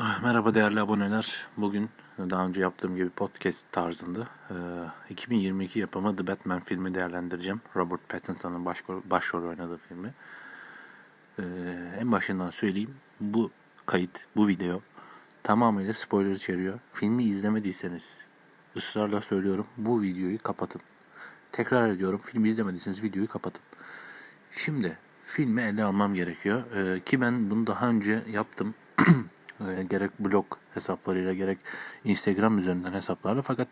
Ah, Merhaba değerli aboneler. Bugün daha önce yaptığım gibi podcast tarzında e, 2022 yapımı The Batman filmi değerlendireceğim. Robert Pattinson'ın başrol, oynadığı filmi. E, En başından söyleyeyim. Bu kayıt, bu video tamamıyla spoiler içeriyor. Filmi izlemediyseniz ısrarla söylüyorum bu videoyu kapatın. Tekrar ediyorum filmi izlemediyseniz videoyu kapatın. Şimdi filmi ele almam gerekiyor. Ee, ki ben bunu daha önce yaptım. Ee, gerek blog hesaplarıyla gerek Instagram üzerinden hesaplarla. Fakat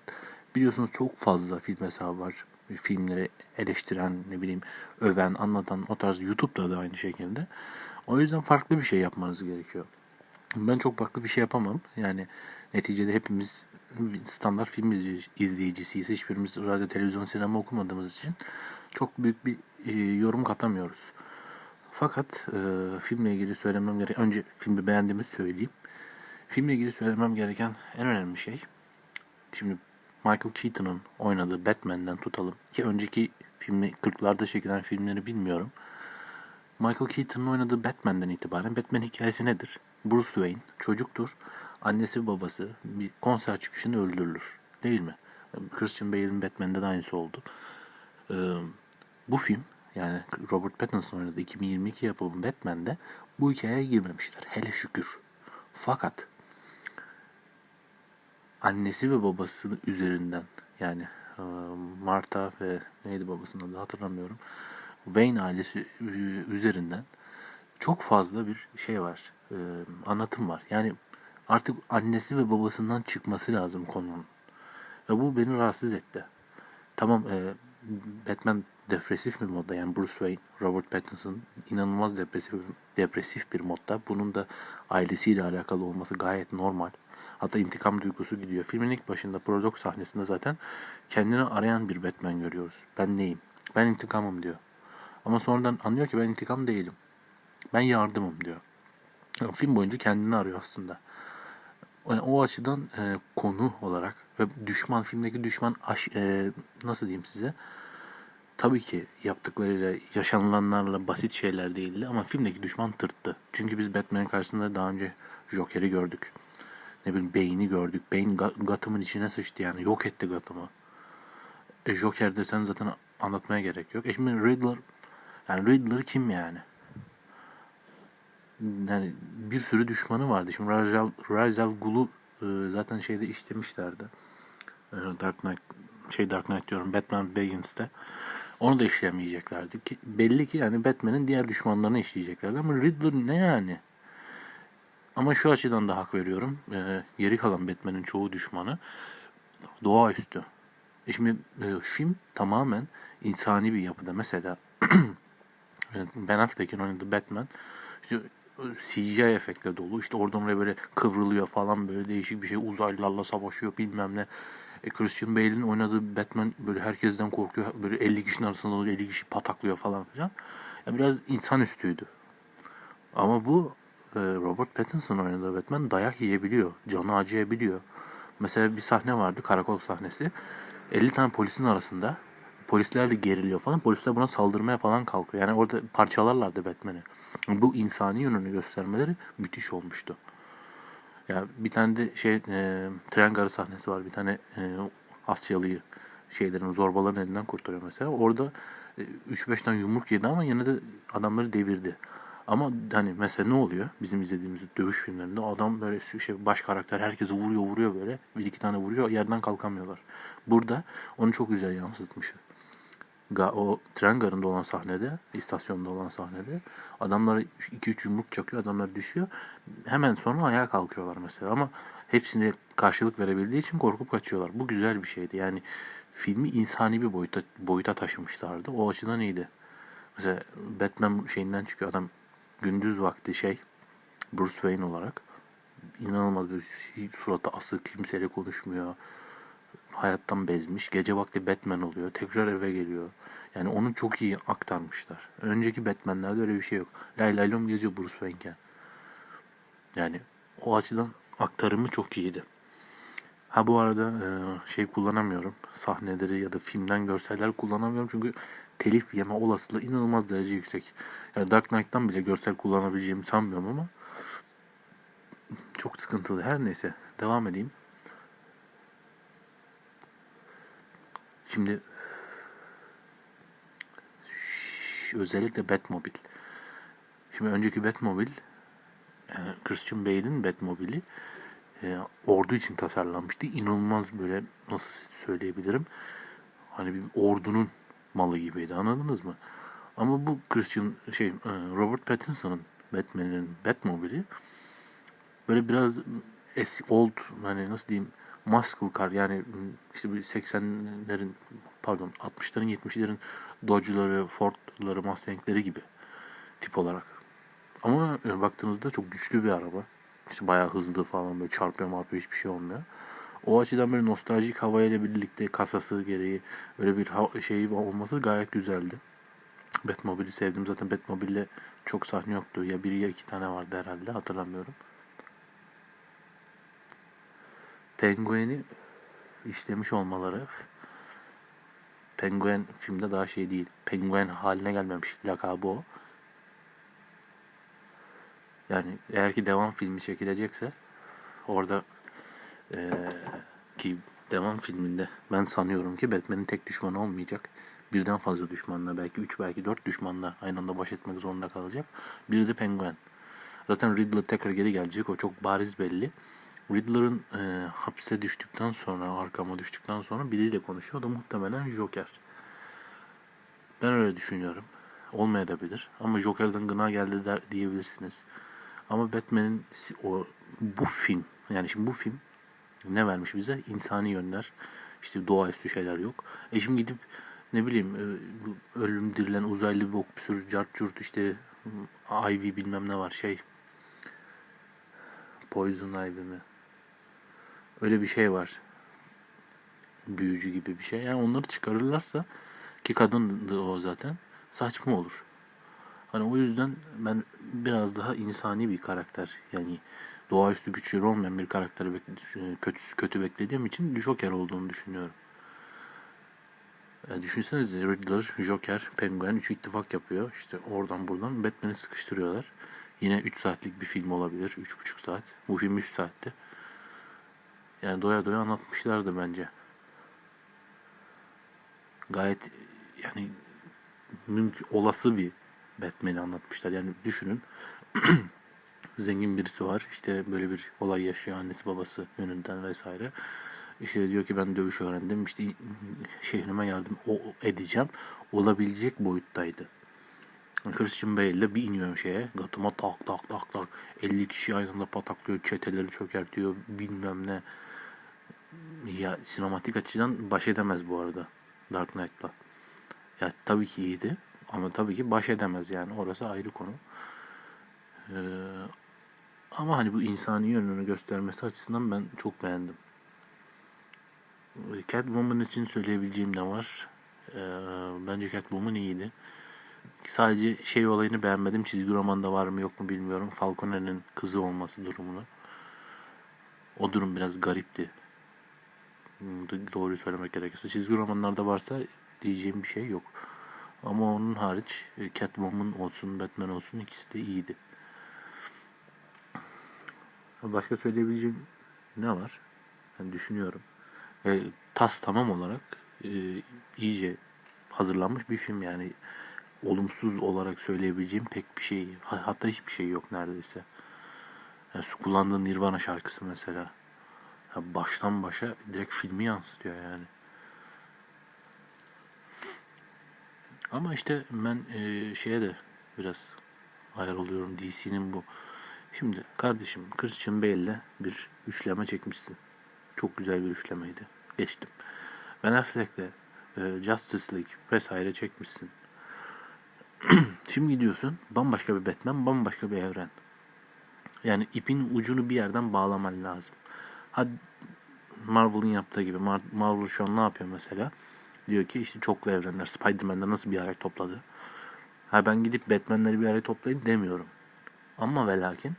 biliyorsunuz çok fazla film hesabı var. Filmleri eleştiren, ne bileyim öven, anlatan o tarz YouTube'da da aynı şekilde. O yüzden farklı bir şey yapmanız gerekiyor. Ben çok farklı bir şey yapamam. Yani neticede hepimiz standart film izleyici- izleyicisiyiz. Hiçbirimiz radyo, televizyon, sinema okumadığımız için çok büyük bir e, yorum katamıyoruz. Fakat e, filmle ilgili söylemem gereken, önce filmi beğendiğimi söyleyeyim. Filmle ilgili söylemem gereken en önemli şey, şimdi Michael Keaton'un oynadığı Batman'den tutalım ki önceki filmi 40'larda çekilen filmleri bilmiyorum. Michael Keaton'un oynadığı Batman'den itibaren Batman hikayesi nedir? Bruce Wayne çocuktur. Annesi babası bir konser çıkışında öldürülür. Değil mi? Christian Bale'in Batman'de de aynısı oldu. Ee, bu film yani Robert Pattinson oynadığı 2022 yapımı Batman'de bu hikayeye girmemişler. Hele şükür. Fakat annesi ve babası üzerinden yani e, Martha ve neydi babasının adı hatırlamıyorum. Wayne ailesi e, üzerinden çok fazla bir şey var. e, anlatım var. Yani artık annesi ve babasından çıkması lazım konunun. Ve bu beni rahatsız etti. Tamam Batman depresif bir modda yani Bruce Wayne, Robert Pattinson inanılmaz depresif depresif bir modda. Bunun da ailesiyle alakalı olması gayet normal. Hatta intikam duygusu gidiyor. Filmin ilk başında prolog sahnesinde zaten kendini arayan bir Batman görüyoruz. Ben neyim? Ben intikamım diyor. Ama sonradan anlıyor ki ben intikam değilim. Ben yardımım diyor. Yani film boyunca kendini arıyor aslında. O açıdan e, konu olarak ve düşman filmdeki düşman aş, e, nasıl diyeyim size tabii ki yaptıklarıyla yaşanılanlarla basit şeyler değildi ama filmdeki düşman tırttı. Çünkü biz Batman'in karşısında daha önce Joker'i gördük. Ne bileyim Bane'i gördük. Bane Gotham'ın içine sıçtı yani yok etti Gotham'ı. E, Joker desen zaten anlatmaya gerek yok. E şimdi Riddler yani Riddler kim yani? Yani bir sürü düşmanı vardı. Şimdi Rajal, Rajal Gul'u e, zaten şeyde işlemişlerdi. E, Dark Knight şey Dark Knight diyorum Batman Begins'te. Onu da işlemeyeceklerdi ki belli ki yani Batman'in diğer düşmanlarını işleyeceklerdi ama Riddler ne yani? Ama şu açıdan da hak veriyorum. E, geri kalan Batman'in çoğu düşmanı doğaüstü. E şimdi film tamamen insani bir yapıda. Mesela Ben Affleck'in oynadığı Batman işte CGI efektle dolu. İşte oradan oraya böyle kıvrılıyor falan böyle değişik bir şey. Uzaylılarla savaşıyor bilmem ne. E, Christian Bale'in oynadığı Batman böyle herkesten korkuyor. Böyle 50 kişinin arasında oluyor. 50 kişi pataklıyor falan filan. Ya biraz insanüstüydü. Ama bu e, Robert Pattinson oynadığı Batman dayak yiyebiliyor. Canı acıyabiliyor. Mesela bir sahne vardı karakol sahnesi. 50 tane polisin arasında polislerle geriliyor falan. Polisler buna saldırmaya falan kalkıyor. Yani orada parçalarlardı Batman'i. Bu insani yönünü göstermeleri müthiş olmuştu. Ya bir tane de şey e, tren garı sahnesi var. Bir tane e, Asyalı'yı şeylerin zorbaların elinden kurtarıyor mesela. Orada e, 3-5 tane yumruk yedi ama yine de adamları devirdi. Ama hani mesela ne oluyor bizim izlediğimiz dövüş filmlerinde adam böyle şey baş karakter herkesi vuruyor vuruyor böyle bir iki tane vuruyor yerden kalkamıyorlar. Burada onu çok güzel yansıtmış. O tren garında olan sahnede, istasyonda olan sahnede adamlara 2-3 yumruk çakıyor, adamlar düşüyor. Hemen sonra ayağa kalkıyorlar mesela ama hepsine karşılık verebildiği için korkup kaçıyorlar. Bu güzel bir şeydi. Yani filmi insani bir boyuta boyuta taşımışlardı. O açıdan iyiydi. Mesela Batman şeyinden çıkıyor adam gündüz vakti şey Bruce Wayne olarak inanılmaz bir suratı asık kimseyle konuşmuyor hayattan bezmiş. Gece vakti Batman oluyor. Tekrar eve geliyor. Yani onu çok iyi aktarmışlar. Önceki Batman'lerde öyle bir şey yok. Lay lay lom geziyor Bruce Wayne'ken. Yani o açıdan aktarımı çok iyiydi. Ha bu arada e, şey kullanamıyorum. Sahneleri ya da filmden görseller kullanamıyorum. Çünkü telif yeme olasılığı inanılmaz derece yüksek. Yani Dark Knight'tan bile görsel kullanabileceğimi sanmıyorum ama çok sıkıntılı. Her neyse devam edeyim. Şimdi özellikle Batmobile. Şimdi önceki Batmobile yani Christian Bale'in Batmobile'i e, ordu için tasarlanmıştı. İnanılmaz böyle nasıl söyleyebilirim? Hani bir ordunun malı gibiydi anladınız mı? Ama bu Christian şey e, Robert Pattinson'ın Batman'in Batmobile'i böyle biraz eski old hani nasıl diyeyim muscle car yani işte bir 80'lerin pardon 60'ların 70'lerin Dodge'ları, Ford'ları, Mustang'leri gibi tip olarak. Ama e, baktığınızda çok güçlü bir araba. İşte bayağı hızlı falan böyle çarpıyor marpıyor hiçbir şey olmuyor. O açıdan böyle nostaljik havayla birlikte kasası gereği öyle bir şey olması gayet güzeldi. Batmobile'i sevdim. Zaten Batmobile'le çok sahne yoktu. Ya biri ya iki tane vardı herhalde hatırlamıyorum. Penguin'i işlemiş olmaları Penguin filmde daha şey değil. Penguin haline gelmemiş. Lakabı o. Yani eğer ki devam filmi çekilecekse orada eee, ki devam filminde ben sanıyorum ki Batman'in tek düşmanı olmayacak. Birden fazla düşmanla belki 3 belki 4 düşmanla aynı anda baş etmek zorunda kalacak. Biri de Penguin. Zaten Riddler tekrar geri gelecek. O çok bariz belli. Riddler'ın e, hapse düştükten sonra, arkama düştükten sonra biriyle konuşuyor. O da muhtemelen Joker. Ben öyle düşünüyorum. Olmayabilir. Ama Joker'dan gına geldi der, diyebilirsiniz. Ama Batman'in o bu film yani şimdi bu film ne vermiş bize? İnsani yönler. İşte doğaüstü şeyler yok. E şimdi gidip ne bileyim e, ölüm dirilen uzaylı bir ok bir sürü cart curt işte m, Ivy bilmem ne var şey Poison Ivy mi? Öyle bir şey var. Büyücü gibi bir şey. Yani onları çıkarırlarsa ki kadındı o zaten saçma olur. Hani o yüzden ben biraz daha insani bir karakter yani doğaüstü güçleri olmayan bir karakteri bek- kötü, kötü beklediğim için Joker olduğunu düşünüyorum. E, düşünsenize Riddler, Joker, Penguin 3 ittifak yapıyor. İşte oradan buradan Batman'i sıkıştırıyorlar. Yine 3 saatlik bir film olabilir. 3,5 saat. Bu film 3 saatti. Yani doya doya anlatmışlardı bence. Gayet yani mümkün olası bir Batman'i anlatmışlar. Yani düşünün zengin birisi var. İşte böyle bir olay yaşıyor annesi babası yönünden vesaire. İşte diyor ki ben dövüş öğrendim. İşte şehrime yardım edeceğim. Olabilecek boyuttaydı. Christian Bale de bir iniyor şeye. Gotham'a tak tak tak tak. 50 kişi aynı anda pataklıyor. Çeteleri çökertiyor. Bilmem ne. Ya sinematik açıdan baş edemez bu arada. Dark Knight'la. Ya tabii ki iyiydi. Ama tabii ki baş edemez yani. Orası ayrı konu. Ee, ama hani bu insani yönünü göstermesi açısından ben çok beğendim. Catwoman için söyleyebileceğim ne var? Ee, bence Catwoman iyiydi. Sadece şey olayını beğenmedim. Çizgi romanda var mı yok mu bilmiyorum. Falcone'nin kızı olması durumunu. O durum biraz garipti. Doğruyu söylemek gerekirse. Çizgi romanlarda varsa diyeceğim bir şey yok. Ama onun hariç e, Catwoman olsun, Batman olsun ikisi de iyiydi. Başka söyleyebileceğim ne var? Ben düşünüyorum. E, tas tamam olarak e, iyice hazırlanmış bir film yani olumsuz olarak söyleyebileceğim pek bir şey ha- hatta hiçbir şey yok neredeyse. Yani su kullandığı Nirvana şarkısı mesela. Baştan başa direkt filmi yansıtıyor yani. Ama işte ben e, şeye de biraz ayar oluyorum DC'nin bu. Şimdi kardeşim Christian Bale'le bir üçleme çekmişsin. Çok güzel bir üçlemeydi. Geçtim. Ben Affleck'le e, Justice League vesaire çekmişsin. Şimdi gidiyorsun bambaşka bir Batman, bambaşka bir evren. Yani ipin ucunu bir yerden bağlaman lazım. Hadi Marvel'ın yaptığı gibi. Mar- Marvel şu an ne yapıyor mesela? Diyor ki işte çoklu evrenler. Spider-Man'de nasıl bir araya topladı? Ha ben gidip Batman'leri bir araya toplayayım demiyorum. Ama ve lakin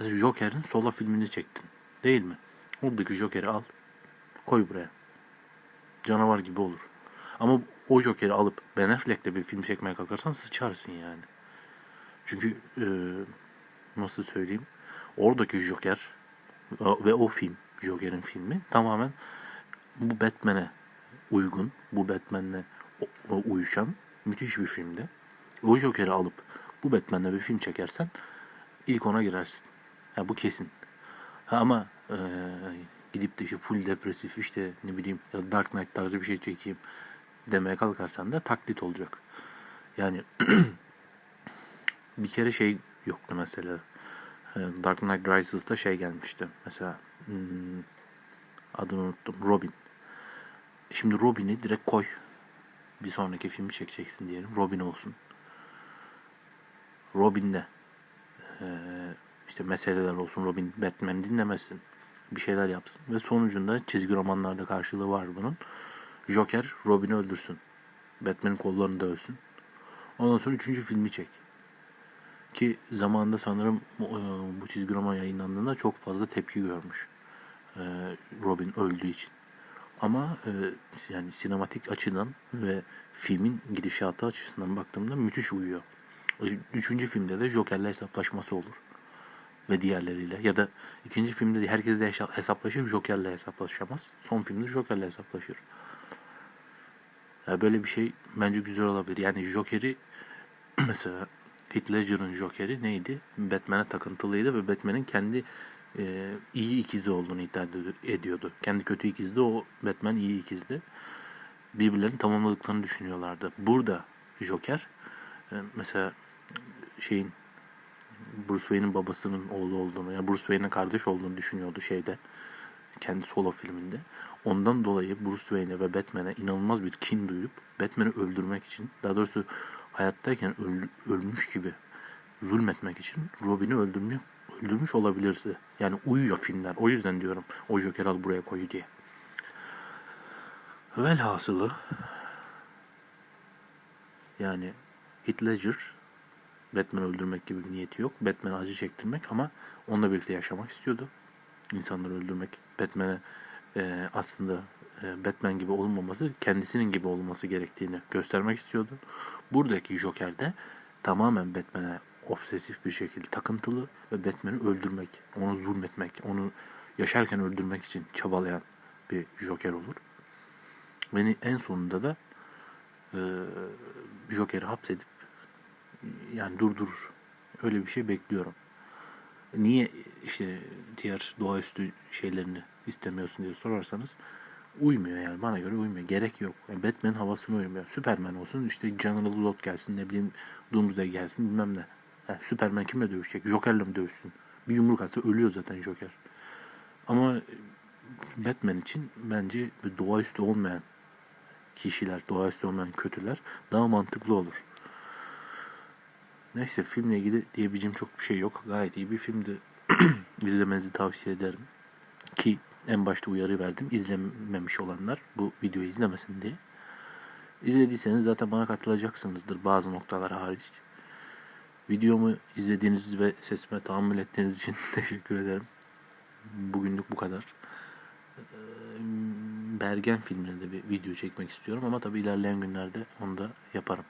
mesela Joker'in solo filmini çektin. Değil mi? Oradaki Joker'i al. Koy buraya. Canavar gibi olur. Ama o Joker'i alıp Ben Affleck'le bir film çekmeye kalkarsan sıçarsın yani. Çünkü e, nasıl söyleyeyim? Oradaki Joker o- ve o film, Joker'in filmi tamamen bu Batman'e uygun, bu Batman'le uyuşan müthiş bir filmdi. O Joker'i alıp bu Batman'le bir film çekersen ilk ona girersin. Ya bu kesin. Ha ama eee, gidip de işte full depresif işte ne bileyim ya da Dark Knight tarzı bir şey çekeyim demeye kalkarsan da taklit olacak. Yani bir kere şey yoktu mesela. Ee, Dark Knight Rises'da şey gelmişti. Mesela hmm, adını unuttum. Robin. Şimdi Robin'i direkt koy. Bir sonraki filmi çekeceksin diyelim. Robin olsun. Robin'le ee, işte meseleler olsun. Robin Batman dinlemesin. Bir şeyler yapsın. Ve sonucunda çizgi romanlarda karşılığı var bunun. Joker Robin'i öldürsün. Batman'in kollarını da ölsün. Ondan sonra üçüncü filmi çek. Ki zamanında sanırım bu çizgi roman yayınlandığında çok fazla tepki görmüş. E, Robin öldüğü için. Ama e, yani sinematik açıdan ve filmin gidişatı açısından baktığımda müthiş uyuyor. Üçüncü filmde de Joker'le hesaplaşması olur. Ve diğerleriyle. Ya da ikinci filmde de herkesle hesa- hesaplaşır, Joker'le hesaplaşamaz. Son filmde Joker'le hesaplaşır. Ya böyle bir şey bence güzel olabilir. Yani Joker'i mesela Heath Ledger'ın Joker'i neydi? Batman'e takıntılıydı ve Batman'in kendi e, iyi ikizi olduğunu iddia ediyordu-. Kendi kötü ikizdi, o Batman iyi ikizdi. Birbirlerini tamamladıklarını düşünüyorlardı. Burada Joker e, mesela şeyin Bruce Wayne'in babasının oğlu olduğunu, yani Bruce Wayne'in kardeş olduğunu düşünüyordu şeyde. Kendi solo filminde. Ondan dolayı Bruce Wayne'e ve Batman'e inanılmaz bir kin duyup Batman'i öldürmek için, daha doğrusu hayattayken öl- ölmüş gibi zulmetmek için Robin'i öldürmüş, öldürmüş olabilirdi. Yani uyuyor filmler. O yüzden diyorum o Joker al buraya koyu diye. Velhasılı yani Heath Ledger Batman öldürmek gibi bir niyeti yok. Batman'e acı çektirmek ama onunla birlikte yaşamak istiyordu. İnsanları öldürmek. Batman'e e, aslında e, Batman gibi olmaması, kendisinin gibi olması gerektiğini göstermek istiyordu. Buradaki Joker de tamamen Batman'e obsesif bir şekilde takıntılı ve Batman'i öldürmek, onu zulmetmek, onu yaşarken öldürmek için çabalayan bir Joker olur. Beni en sonunda da e, Joker'i hapsedip yani durdurur. Öyle bir şey bekliyorum. Niye işte diğer doğaüstü şeylerini istemiyorsun diye sorarsanız uymuyor yani bana göre uymuyor. Gerek yok. Yani Batman havasına uymuyor. Superman olsun işte General Zod gelsin ne bileyim Doomsday gelsin bilmem ne. Yani Superman kimle dövüşecek? Joker'le mi dövüşsün? Bir yumruk atsa ölüyor zaten Joker. Ama Batman için bence doğaüstü olmayan kişiler, doğaüstü olmayan kötüler daha mantıklı olur. Neyse filmle ilgili diyebileceğim çok bir şey yok. Gayet iyi bir filmdi. İzlemenizi tavsiye ederim. Ki en başta uyarı verdim. İzlememiş olanlar bu videoyu izlemesin diye. İzlediyseniz zaten bana katılacaksınızdır bazı noktalar hariç. Videomu izlediğiniz ve sesime tahammül ettiğiniz için teşekkür ederim. Bugünlük bu kadar. Ee, Bergen filmine bir video çekmek istiyorum ama tabii ilerleyen günlerde onu da yaparım.